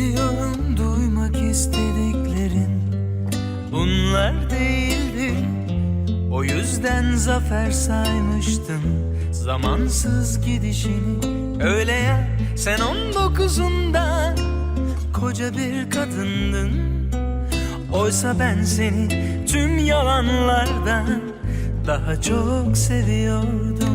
Biliyorum duymak istediklerin Bunlar değildi O yüzden zafer saymıştım Zamansız gidişini. Öyle ya sen on dokuzunda Koca bir kadındın. Oysa ben seni tüm yalanlardan Daha çok seviyordum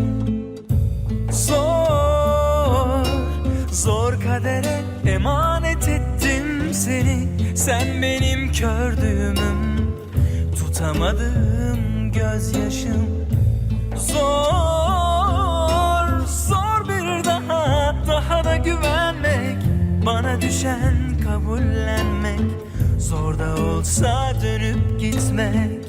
seni Sen benim kördüğümüm, tutamadığım gözyaşım. Zor, zor bir daha, daha da güvenmek. Bana düşen kabullenmek. Zor da olsa dönüp gitmek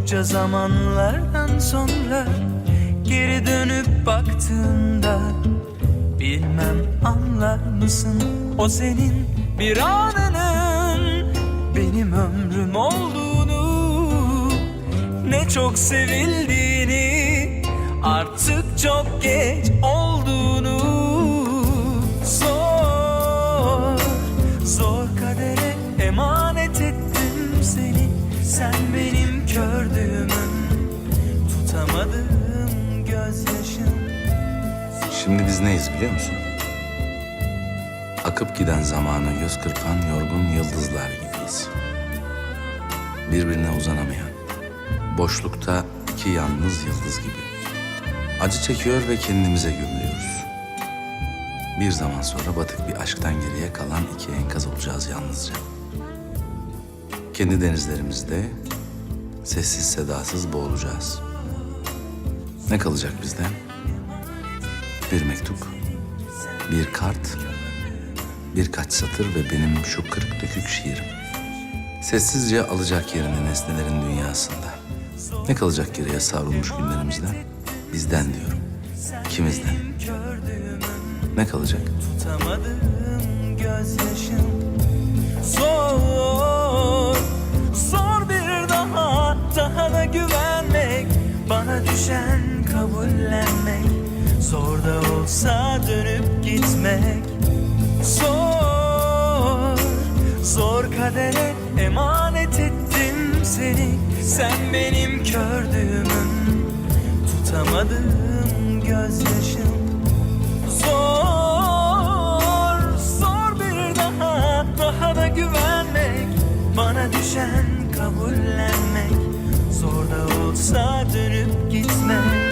Çokça zamanlardan sonra Geri dönüp baktığında Bilmem anlar mısın? O senin bir anının Benim ömrüm olduğunu Ne çok sevildiğini Artık çok geç olduğunu. Zor, zor kadere emanet ettim seni. Sen benim Şimdi biz neyiz biliyor musun? Akıp giden zamana göz kırpan yorgun yıldızlar gibiyiz. Birbirine uzanamayan, boşlukta iki yalnız yıldız gibi. Acı çekiyor ve kendimize gömülüyoruz. Bir zaman sonra batık bir aşktan geriye kalan iki enkaz olacağız yalnızca. Kendi denizlerimizde sessiz sedasız boğulacağız. Ne kalacak bizden? Bir mektup, bir kart, birkaç satır ve benim şu kırık dökük şiirim. Sessizce alacak yerini nesnelerin dünyasında. Ne kalacak geriye savrulmuş günlerimizden? Bizden diyorum. Kimizden? Ne kalacak? Tutamadığım gözyaşım Zor, zor bir daha Daha da güvenmek Bana düşen kabullenmek Zor da olsa dönüp gitmek Zor, zor kadere emanet ettim seni. Sen benim kördüğümün Tutamadığım gözyaşım Zor, zor bir daha, daha da güvenmek. Bana düşen kabullenmek. Zor da olsa dönüp gitmek